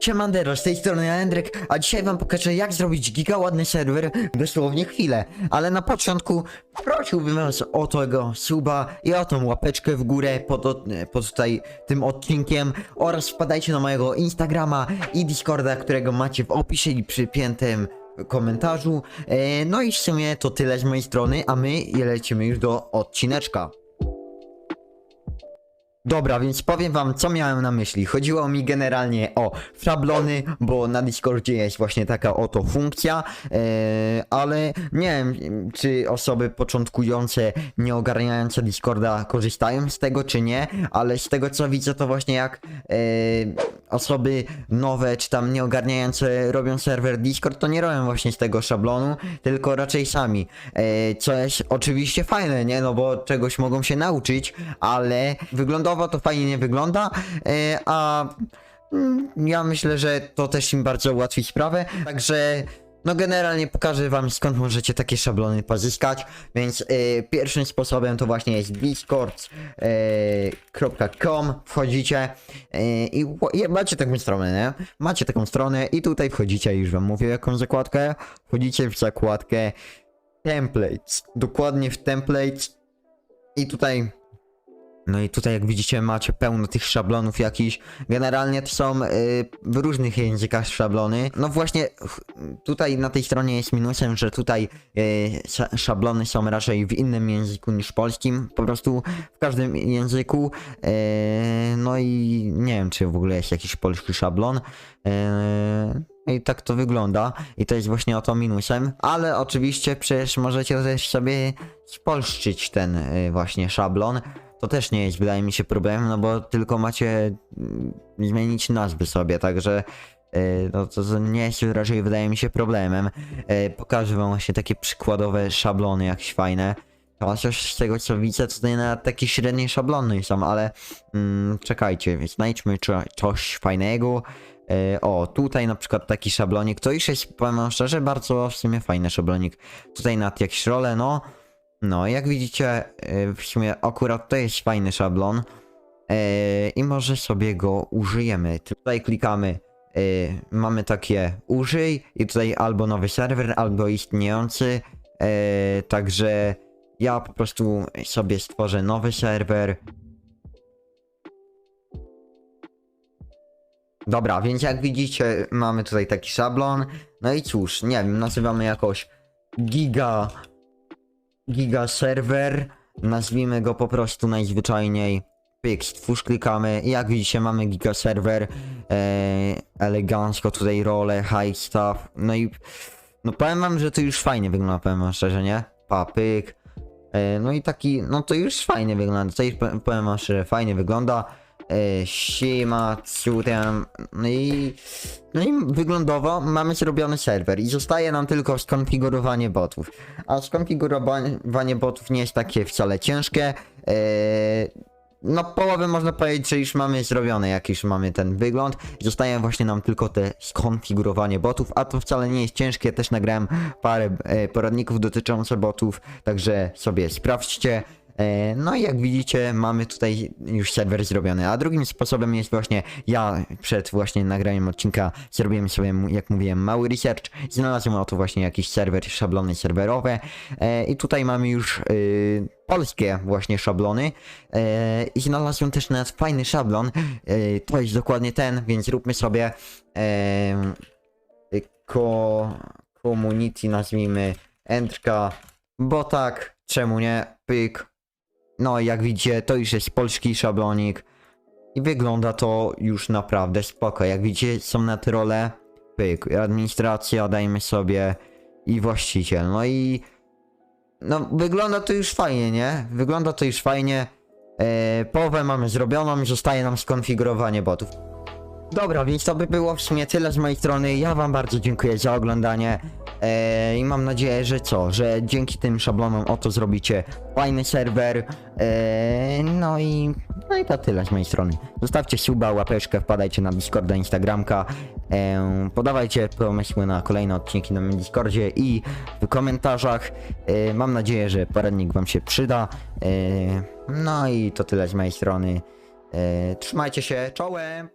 Siemandero, z tej strony Andryk, a dzisiaj wam pokażę jak zrobić giga ładny serwer dosłownie chwilę. Ale na początku prosiłbym was o tego suba i o tą łapeczkę w górę pod, od- pod tutaj tym odcinkiem oraz wpadajcie na mojego Instagrama i Discorda, którego macie w opisie i przypiętym komentarzu. E, no i w sumie to tyle z mojej strony, a my lecimy już do odcineczka. Dobra, więc powiem wam, co miałem na myśli. Chodziło mi generalnie o szablony, bo na Discordzie jest właśnie taka oto funkcja, e, ale nie wiem, czy osoby początkujące, nie ogarniające Discorda korzystają z tego, czy nie, ale z tego, co widzę, to właśnie jak e, osoby nowe, czy tam nie ogarniające robią serwer Discord, to nie robią właśnie z tego szablonu, tylko raczej sami, e, co jest oczywiście fajne, nie, no bo czegoś mogą się nauczyć, ale wyglądowo to fajnie nie wygląda, e, a mm, ja myślę, że to też im bardzo ułatwi sprawę, także no generalnie pokażę wam skąd możecie takie szablony pozyskać, więc e, pierwszym sposobem to właśnie jest discord.com, wchodzicie e, i ło- i macie taką stronę, nie? Macie taką stronę i tutaj wchodzicie, już wam mówię jaką zakładkę, wchodzicie w zakładkę templates, dokładnie w templates i tutaj no i tutaj jak widzicie macie pełno tych szablonów jakichś. Generalnie to są y, w różnych językach szablony. No właśnie tutaj na tej stronie jest minusem, że tutaj y, sza- szablony są raczej w innym języku niż polskim. Po prostu w każdym języku. Y, no i nie wiem czy w ogóle jest jakiś polski szablon. Y, i tak to wygląda. I to jest właśnie oto minusem. Ale oczywiście przecież możecie też sobie spolszczyć ten właśnie szablon. To też nie jest, wydaje mi się, problemem, no bo tylko macie mm, zmienić nazwy sobie, także y, no to, nie jest raczej, wydaje mi się, problemem. Y, Pokażę wam właśnie takie przykładowe szablony, jakieś fajne. Chociaż z tego co widzę, tutaj nawet takie średnie szablony są, ale mm, czekajcie, więc znajdźmy coś fajnego. E, O, tutaj na przykład taki szablonik, to już jest, powiem szczerze, bardzo w sumie fajny szablonik. Tutaj nad jakieś role, no. No, jak widzicie, e, w sumie akurat to jest fajny szablon. E, I może sobie go użyjemy. Tutaj klikamy, e, mamy takie użyj i tutaj albo nowy serwer, albo istniejący. Także ja po prostu sobie stworzę nowy serwer. Dobra, więc jak widzicie, mamy tutaj taki szablon. No i cóż, nie wiem, nazywamy jakoś giga. Giga serwer. Nazwijmy go po prostu najzwyczajniej. Pyk, stwórz, klikamy. I jak widzicie, mamy giga serwer. E, elegancko tutaj role, high stuff. No i. No powiem wam, że to już fajnie wygląda, powiem wam szczerze, nie? Pa, pyk. E, no i taki, no to już fajnie wygląda. To już powiem wam szczerze, fajnie wygląda. E, siema, cudem. No i, no i wyglądowo mamy zrobiony serwer i zostaje nam tylko skonfigurowanie botów. A skonfigurowanie botów nie jest takie wcale ciężkie. E, no połowę można powiedzieć, że już mamy zrobione, jak już mamy ten wygląd. Zostaje właśnie nam tylko te skonfigurowanie botów, a to wcale nie jest ciężkie. Też nagrałem parę e, poradników dotyczących botów, także sobie sprawdźcie. E, No i jak widzicie, mamy tutaj już serwer zrobiony. A drugim sposobem jest właśnie ja przed właśnie nagraniem odcinka zrobiłem sobie, jak mówiłem, mały research. Znalazłem oto właśnie jakiś serwer, szablony serwerowe. I tutaj mamy już y, polskie właśnie szablony. E, I znalazłem też nawet fajny szablon. E, To jest dokładnie ten, więc róbmy sobie ko, community, nazwijmy Endrka, bo tak, czemu nie, pyk. No i jak widzicie, to już jest polski szablonik i wygląda to już naprawdę spoko. Jak widzicie, są na te role, pyk, administracja, dajmy sobie i właściciel. No i no wygląda to już fajnie, nie? Wygląda to już fajnie. E, połowę mamy zrobioną, zostaje nam skonfigurowanie botów. Dobra, więc to by było w sumie tyle z mojej strony. Ja wam bardzo dziękuję za oglądanie. E, I mam nadzieję, że co, że dzięki tym szablonom oto zrobicie fajny serwer. E, no i no i to tyle z mojej strony. Zostawcie suba, łapeczkę, wpadajcie na Discorda, Instagramka. E, podawajcie pomysły na kolejne odcinki na moim Discordzie i w komentarzach. E, mam nadzieję, że poradnik wam się przyda. E, no i to tyle z mojej strony. E, trzymajcie się, czołem!